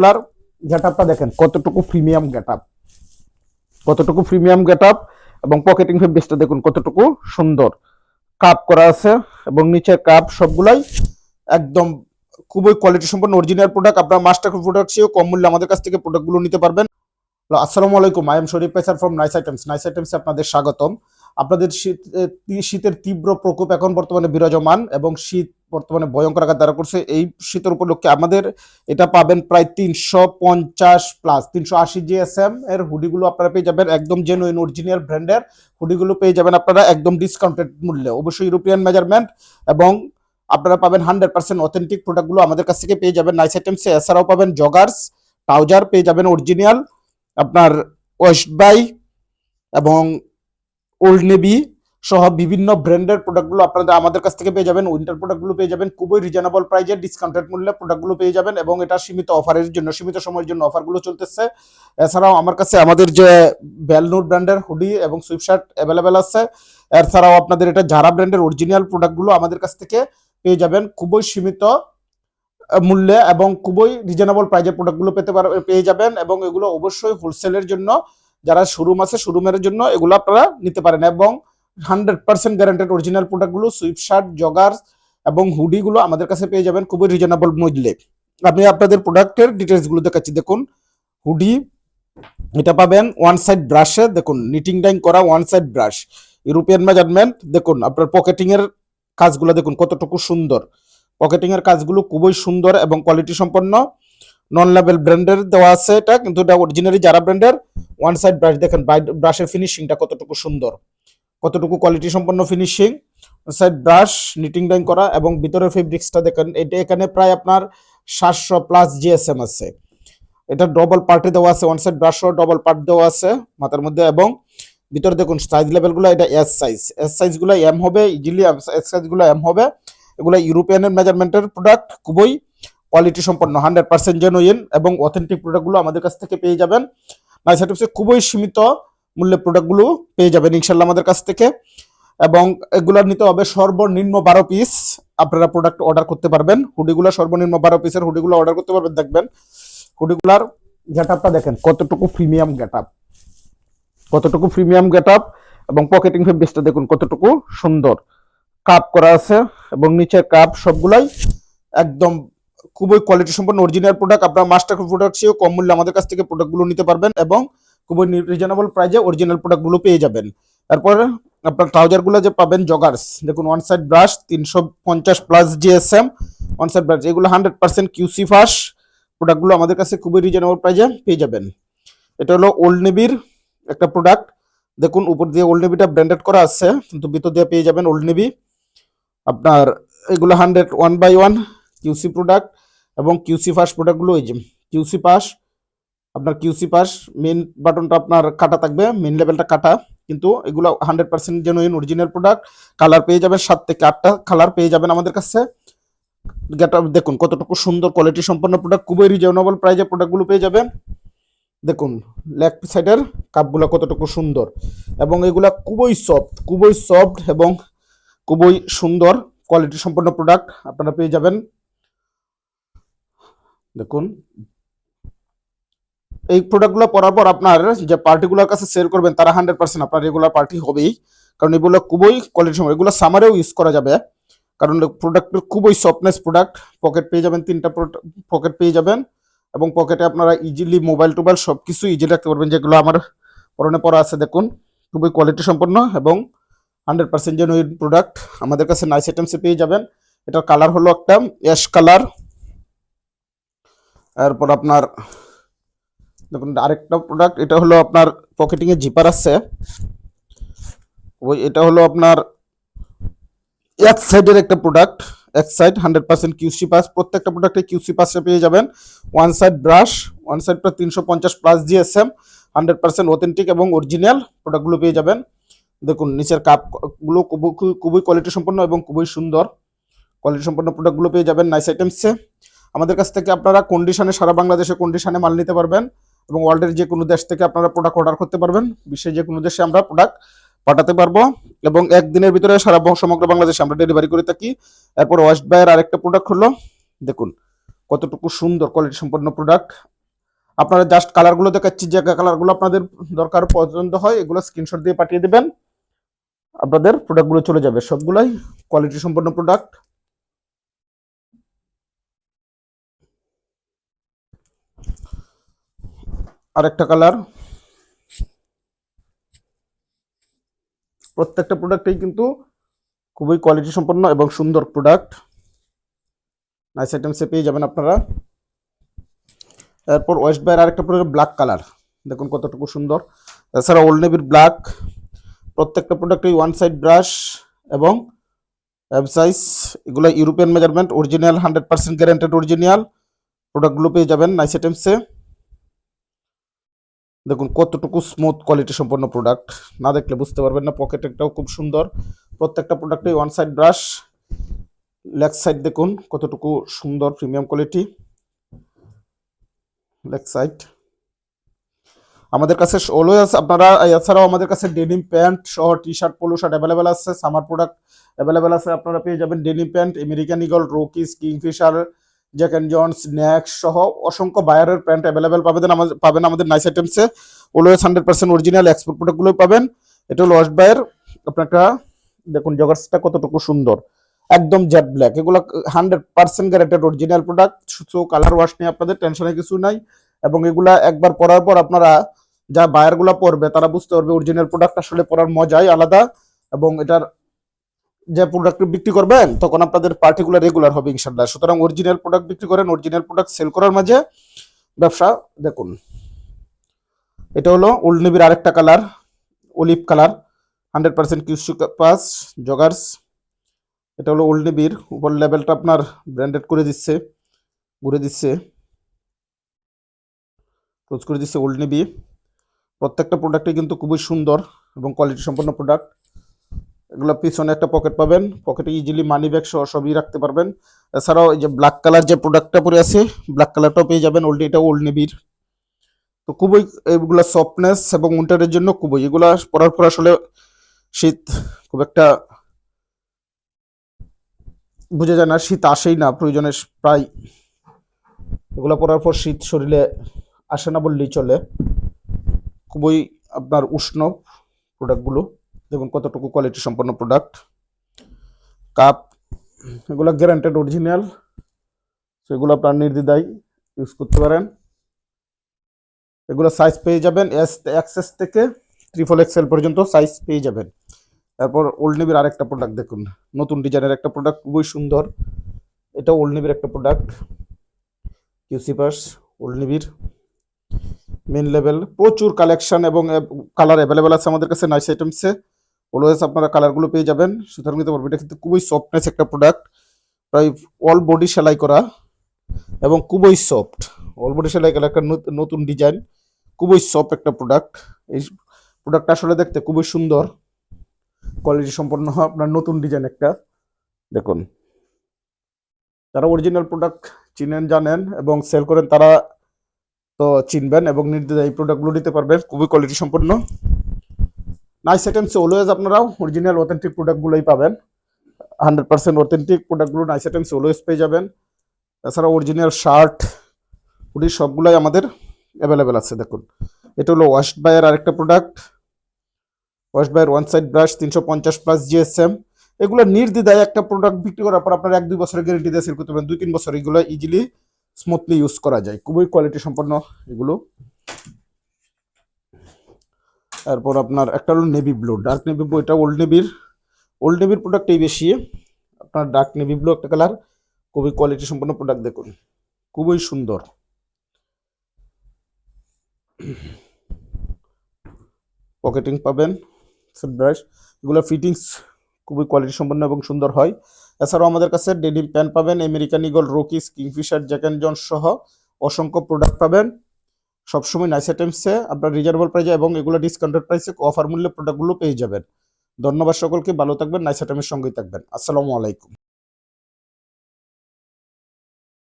Colour গেটআপটা দেখেন, কতটুকু প্রিমিয়াম গেটআপ। কতটুকু প্রিমিয়াম গেটআপ এবং পকেটিং ফেব্রিক্সটা দেখুন কতটুকু সুন্দর। কাপ করা আছে এবং নিচের কাপ সবগুলাই একদম খুবই কোয়ালিটি সম্পন্ন অরিজিনাল প্রোডাক্ট আপনারা মাস্টার প্রোডাক্ট চেয়েও কম মূল্যে আমাদের কাছ থেকে প্রোডাক্টগুলো নিতে পারবেন। আসসালামু আলাইকুম। আই এম শরীফ পেসার ফ্রম নাইস আইটেমস নাইস আইটেমসে আপনাদের স্বাগতম। আপনাদের শীত, শীতের তীব্র প্রকোপ এখন বর্তমানে বিরাজমান এবং শীত বর্তমানে ভয়ঙ্কর আকার দ্বারা করছে। এই শীতের উপলক্ষে আমাদের এটা পাবেন প্রায় তিনশো পঞ্চাশ প্লাস তিনশো আশি জিএসএম এর হুডিগুলো আপনারা পেয়ে যাবেন, একদম জেনুইন অরিজিনাল ব্র্যান্ডের হুডিগুলো পেয়ে যাবেন আপনারা একদম ডিসকাউন্টেড মূল্যে। অবশ্যই ইউরোপিয়ান মেজারমেন্ট এবং আপনারা পাবেন হান্ড্রেড পার্সেন্ট অথেন্টিক প্রোডাক্টগুলো আমাদের কাছ থেকে পেয়ে যাবেন। নাইস আইটেমসে এছাড়াও পাবেন জগার্স ট্রাউজার পেয়ে যাবেন অরিজিনাল আপনার ওয়েস্ট বাই এবং ওল্ড নেভি সহ বিভিন্ন ব্র্যান্ডের প্রোডাক্টগুলো আপনাদের আমাদের কাছ থেকে পেয়ে যাবেন। উইন্টার প্রোডাক্টগুলো পেয়ে যাবেন। খুবই রিজনেবল প্রাইজে ডিসকাউন্টেড মূল্যে প্রোডাক্টগুলো পেয়ে যাবেন এবং এটা সীমিত অফারের জন্য, সীমিত সময়ের জন্য অফারগুলো চলতেছে। এছাড়াও আমার কাছে আমাদের যে বেলনুর ব্র্যান্ডের হুডি এবং সুইপশার্ট অ্যাভেলেবেল আছে, এছাড়াও আপনাদের এটা যারা ব্র্যান্ডের অরিজিনাল প্রোডাক্টগুলো আমাদের কাছ থেকে পেয়ে যাবেন। খুবই সীমিত মূল্যে এবং খুবই রিজনেবল প্রাইজে প্রোডাক্টগুলো পেতে পার, পেয়ে যাবেন এবং এগুলো অবশ্যই হোলসেলের জন্য, যারা শোরুম আছে শোরুমের জন্য এগুলো আপনারা নিতে পারেন এবং হান্ড্রেড পার্সেন্ট গ্যারান্টেড অরিজিনাল প্রোডাক্টগুলো সুইপশার্ট জগার এবং হুডিগুলো আমাদের কাছে পেয়ে যাবেন খুবই রিজনেবল মূল্যে। আমি আপনাদের প্রোডাক্টের ডিটেলসগুলো দেখাচ্ছি। দেখুন হুডি এটা পাবেন ওয়ান সাইড ব্রাশে দেখুন নিটিং ডাইং করা one side brush European measurement দেখুন, আপনার পকেটিং এর কাজগুলো দেখুন, কতটুকু সুন্দর। পকেটিং এর কাজগুলো খুবই সুন্দর এবং কোয়ালিটি সম্পন্ন। নন লেভেল ব্র্যান্ডের দেওয়া আছে এটা, কিন্তু এটা অরিজিনালি যারা ব্র্যান্ডের ওয়ান সাইড ব্রাশ দেখেন ব্রাশের ফিনিশিংটা কতটুকু সুন্দর। কতটুকু কোয়ালিটি সম্পন্ন finishing side brush knitting dyeing করা এবং ভিতরের ফেব্রিক্সটা দেখেন, এটা এখানে প্রায় আপনার সাতশো প্লাস জিএসএম আছে। এটা ডবল পার্টে দেওয়া আছে ওয়ান সাইড ব্রাশও ডবল পার্ট দেওয়া আছে মাথার মধ্যে এবং ভিতরে দেখুন সাইজ লেভেলগুলো এটা এস সাইজ এস সাইজগুলো এম হবে ইজিলি এস সাইজগুলো এম হবে। এগুলো ইউরোপিয়ানের মেজারমেন্টের প্রোডাক্ট খুবই কোয়ালিটি সম্পন্ন হান্ড্রেড পার্সেন্ট জেনুইন এবং অথেন্টিক প্রোডাক্টগুলো আমাদের কাছ থেকে পেয়ে যাবেন। নাইস আইটেমসে খুবই সীমিত মূল্যে প্রোডাক্টগুলো পেয়ে যাবেন ইনশাল্লাহ আমাদের কাছ থেকে। এবং এগুলো নিতে হবে সর্বনিম্ন বারো পিস আপনারা প্রোডাক্ট অর্ডার করতে পারবেন। হুডিগুলো সর্বনিম্ন বারো পিসের হুডিগুলো অর্ডার করতে পারবেন, দেখবেন। হুডিগুলার গেটআপটা দেখেন, কতটুকু প্রিমিয়াম গেটআপ কতটুকু প্রিমিয়াম গেটআপ এবং পকেটিং ফেব্রিক্সটা দেখুন কতটুকু সুন্দর। কাপ করা আছে এবং নিচের কাপ সবগুলাই একদম খুবই কোয়ালিটি সম্পন্ন অরিজিনাল প্রোডাক্ট আপনারা মাস্টার প্রোডাক্ট চেয়েও কম মূল্যে আমাদের কাছ থেকে প্রোডাক্টগুলো নিতে পারবেন এবং খুবই রিজনেবল প্রাইজে অরিজিনাল প্রোডাক্টগুলো পেয়ে যাবেন। তারপর আপনার ট্রাউজারগুলো যে পাবেন জগার্স দেখুন ওয়ান সাইড ব্রাশ তিনশো পঞ্চাশ plus GSM one side brush এগুলো হান্ড্রেড পার্সেন্ট কিউসি ফাস প্রোডাক্টগুলো আমাদের কাছে খুবই রিজনেবল প্রাইজে পেয়ে যাবেন। এটা হলো ওল্ড নেভির একটা প্রোডাক্ট দেখুন, উপর দিয়ে ওল্ড নেভিটা ব্র্যান্ডেড করা আছে, কিন্তু ভিতর দিয়ে পেয়ে যাবেন ওল্ড নেভি আপনার এগুলো hundred one by one QC product এবং কিউসি ফাস প্রোডাক্টগুলো ওই যে কিউসি পাস আপনার কিউসি পাস মেন বাটনটা আপনার কাটা থাকবে মেন লেভেলটা কাটা। কিন্তু এগুলো hundred percent genuine original product colour পেয়ে যাবেন সাত থেকে আটটা কালার পেয়ে যাবেন আমাদের কাছে। যেটা দেখুন কতটুকু সুন্দর কোয়ালিটি সম্পন্ন প্রোডাক্ট খুবই রিজনেবল প্রাইজে প্রোডাক্টগুলো পেয়ে যাবেন। দেখুন লেফট সাইডের কাপগুলো কতটুকু সুন্দর। এবং এগুলা খুবই সফট খুবই সফট এবং খুবই সুন্দর কোয়ালিটি সম্পন্ন প্রোডাক্ট আপনারা পেয়ে যাবেন। দেখুন এই প্রোডাক্টগুলো পরার পর আপনার যে পার্টিগুলোর কাছে সেল করবেন, তারা হান্ড্রেড পার্সেন্ট আপনার রেগুলার পার্টি হবেই। কারণ এগুলো খুবই কোয়ালিটি সম্পন্ন এগুলো সামারেও ইউজ করা যাবে। কারণ প্রোডাক্টের খুবই সফটনেস প্রোডাক্ট পকেট পেয়ে যাবেন তিনটা পকেট পেয়ে যাবেন। এবং পকেটে আপনারা ইজিলি মোবাইল টোবাইল সব কিছু ইজিলি রাখতে পারবেন। যেগুলো আমার পরনে পরা আছে, দেখুন। খুবই কোয়ালিটি সম্পন্ন এবং হান্ড্রেড পার্সেন্ট জেনুইন প্রোডাক্ট আমাদের কাছে নাইস আইটেমসে পেয়ে যাবেন। এটার কালার হলো একটা অ্যাশ কালার এরপর আপনার দেখুন, আরেকটা প্রোডাক্ট এটা হলো আপনার পকেটিং এ জিপার আছে। ওই, এটা হলো আপনার এক সাইডের একটা প্রোডাক্ট এক side hundred percent QC pass প্রত্যেকটা প্রোডাক্টে কিউসি পাসে পেয়ে যাবেন। One side brush one side প্রায় তিনশো পঞ্চাশ plus GSM hundred percent authentic এবং অরিজিনাল প্রোডাক্টগুলো পেয়ে যাবেন। দেখুন, নিচের কাপগুলো খুবই কোয়ালিটি সম্পন্ন এবং খুবই সুন্দর। কোয়ালিটি সম্পন্ন প্রোডাক্টগুলো পেয়ে যাবেন নাইস আইটেমসে আমাদের কাছ থেকে আপনারা কন্ডিশনে সারা বাংলাদেশে কন্ডিশনে মাল নিতে পারবেন। এবং ওয়ার্ল্ডের যে কোনো দেশ থেকে আপনারা প্রোডাক্ট অর্ডার করতে পারবেন, বিশ্বের যে কোনো দেশে আমরা প্রোডাক্ট পাঠাতে পারব এবং একদিনের ভিতরে সারা সমগ্র বাংলাদেশে আমরা ডেলিভারি করে থাকি। এরপর ওয়েস্ট বাইয়ের আরেকটা প্রোডাক্ট হলো দেখুন, কতটুকু সুন্দর কোয়ালিটি সম্পন্ন প্রোডাক্ট আপনারা জাস্ট কালারগুলো দেখাচ্ছি, যে কালারগুলো আপনাদের দরকার, পছন্দ হয়, এগুলো স্ক্রিনশট দিয়ে পাঠিয়ে দেবেন। আপনাদের প্রোডাক্টগুলো চলে যাবে। সবগুলাই কোয়ালিটি সম্পন্ন প্রোডাক্ট আরেকটা কালার প্রত্যেকটা প্রোডাক্টেই কিন্তু খুবই কোয়ালিটি সম্পন্ন এবং সুন্দর প্রোডাক্ট নাইস আইটেমসে পেয়ে যাবেন আপনারা। এরপর ওয়েস্ট বাইয়ের আরেকটা প্রোডাক্ট ব্ল্যাক কালার দেখুন কতটুকু সুন্দর। এছাড়া ওল্ড নেভির ব্ল্যাক প্রত্যেকটা প্রোডাক্টেই ওয়ান সাইড ব্রাশ এবং অ্যাব সাইজ এগুলো European measurement original hundred percent guaranteed original প্রোডাক্টগুলো পেয়ে যাবেন। নাইস আইটেমসে দেখুন, কতটুকু স্মুথ কোয়ালিটি সম্পন্ন প্রোডাক্ট না দেখলে বুঝতে পারবেন না পকেটেরটাও খুব সুন্দর। প্রত্যেকটা প্রোডাক্টই one side brush leg side দেখুন, কতটুকু সুন্দর প্রিমিয়াম কোয়ালিটি লেগ সাইড আমাদের কাছে অলওয়েজ আপনারা, এছাড়াও আমাদের কাছে ডেনিম প্যান্ট সহ T shirt polo shirt available আছে সামার প্রোডাক্ট অ্যাভেলেবেল আছে, আপনারা পেয়ে যাবেন denim pant American Eagle Rockies Kingfisher Jack and Jones Nax সহ অসংখ্য বায়ারের প্যান্ট অ্যাভেলেবেল পাবেন আমাদের পাবেন আমাদের nice আইটেমসে always hundred percent original export প্রোডাক্টগুলোই পাবেন। এটা হলো ওয়াশ বায়ার আপনারটা, দেখুন জগার্সটা কতটুকু সুন্দর। একদম জেড ব্ল্যাক এগুলো hundred percent guaranteed original product so colour wash নিয়ে আপনাদের টেনশনের কিছু নাই। এবং এগুলা একবার পরার পর আপনারা যা বায়ারগুলো পরবে, তারা বুঝতে পারবে অরিজিনাল প্রোডাক্ট আসলে পরার মজাই আলাদা। এবং এটার যে প্রোডাক্ট বিক্রি করবেন, তখন আপনাদের পার্টিকুলার রেগুলার হবে ইনশাল্লাহ সুতরাং অরিজিনাল প্রোডাক্ট বিক্রি করেন অরিজিনাল প্রোডাক্ট সেল করার মাঝে ব্যবসা দেখুন। এটা হলো ওল্ড নেভির আরেকটা colour olive colour hundred percent QC pass joggers এটা হলো ওল্ড নেভির উপর লেভেলটা আপনার ব্র্যান্ডেড করে দিচ্ছে, ঘুরে দিচ্ছে। ক্লোজ করে দিচ্ছে ওল্ড নেভি প্রত্যেকটা প্রোডাক্টই কিন্তু খুবই সুন্দর এবং কোয়ালিটি সম্পন্ন প্রোডাক্ট এগুলো পিছনে একটা পকেট পাবেন। পকেটে ইজিলি মানি ব্যাগ সহ সবই রাখতে পারবেন। এছাড়াও এই যে ব্ল্যাক কালার যে প্রোডাক্টটা পরে আছে ব্ল্যাক কালারটাও পেয়ে যাবেন। ওল্ড এটা ওল্ড নেভির তো খুবই এগুলা সফটনেস এবং উইন্টারের জন্য খুবই, এগুলা পরার পর আসলে শীত খুব একটা বোঝা যায় না, শীত আসেই না, প্রয়োজনে প্রায় এগুলো পরার পর শীত শরীরে আসে না বললেই চলে। খুবই আপনার উষ্ণ প্রোডাক্টগুলো দেখুন কতটুকু কোয়ালিটি সম্পন্ন প্রোডাক্ট কাপ এগুলো গ্যারান্টেড অরিজিনাল সেগুলো আপনার নির্দ্বিধায় ইউজ করতে পারেন। এগুলো সাইজ পেয়ে যাবেন এস এক্সেস থেকে ট্রিপল এক্সেল পর্যন্ত সাইজ পেয়ে যাবেন। তারপর ওল্ড নেভির আরেকটা প্রোডাক্ট দেখুন। নতুন ডিজাইনের একটা প্রোডাক্ট খুবই সুন্দর। এটা ওল্ড নেভির একটা প্রোডাক্ট কিউসি পাস ওল্ড নেভির মেন লেভেল প্রচুর কালেকশন এবং কালার অ্যাভেলেবেল আছে আমাদের কাছে নাইস আইটেমসে অলওয়েজ আপনারা কালারগুলো পেয়ে যাবেন। সুতরাং নিতে পারবেন এটা কিন্তু খুবই সফটনেস একটা প্রোডাক্ট প্রায় অল বডি সেলাই করা এবং খুবই সফট অল বডি সেলাই করা একটা নত- নতুন ডিজাইন খুবই সফট একটা প্রোডাক্ট এই প্রোডাক্টটা আসলে দেখতে খুবই সুন্দর। কোয়ালিটি সম্পন্ন হয় আপনার নতুন ডিজাইন একটা। দেখুন। যারা অরিজিনাল প্রোডাক্ট চিনেন, জানেন এবং সেল করেন তারা তো চিনবেন এবং নির্দ্বিধায় এই প্রোডাক্টগুলো নিতে পারবেন। খুবই কোয়ালিটি সম্পন্ন। নাইস আইটেমস অলওয়েজ আপনারাও অরিজিনাল অথেন্টিক প্রোডাক্টগুলোই পাবেন। হান্ড্রেড পার্সেন্ট অথেন্টিক প্রোডাক্টগুলো নাইস আইটেমস অলওয়েজ পেয়ে যাবেন। তাছাড়া অরিজিনাল শার্ট হুডি সবগুলোই আমাদের অ্যাভেলেবেল আছে, দেখুন। এটা হলো ওয়াশ বাইয়ের আরেকটা প্রোডাক্ট ওয়াশ বাইয়ের ওয়ান সাইড ব্রাশ তিনশো পঞ্চাশ প্লাস জিএসএম এগুলো নির্দ্বিধায় একটা প্রোডাক্ট বিক্রি করার পর আপনার এক দুই বছরের গ্যারেন্টি দিয়ে সেল করতে পারেন। দুই তিন বছর এগুলো ইজিলি স্মুথলি ইউজ করা যায়। খুবই কোয়ালিটি সম্পন্ন এগুলো। তারপর আপনার একটা হলো navy blue dark navy blue এটা ওল্ড নেভির ওল্ড নেভির প্রোডাক্টই বেশি। আপনার ডার্ক নেভি ব্লু একটা কালার খুবই কোয়ালিটি সম্পন্ন প্রোডাক্ট দেখুন। খুবই সুন্দর। পকেটিং পাবেন সেট ব্রাশ এগুলো ফিটিংস খুবই কোয়ালিটি সম্পন্ন এবং সুন্দর হয়। এছাড়াও আমাদের কাছে ডেনিম প্যান্ট পাবেন American Eagle Rockies Kingfisher Jack and John সহ অসংখ্য প্রোডাক্ট পাবেন। সবসময় নাইস আইটেমসে আপনার রিজনেবল প্রাইসে এবং এগুলো ডিসকাউন্টেড প্রাইসে অফার মূল্যে প্রোডাক্টগুলো পেয়ে যাবেন। ধন্যবাদ সকলকে, ভালো থাকবেন নাইস আইটেমের সঙ্গেই থাকবেন। আসসালামু আলাইকুম।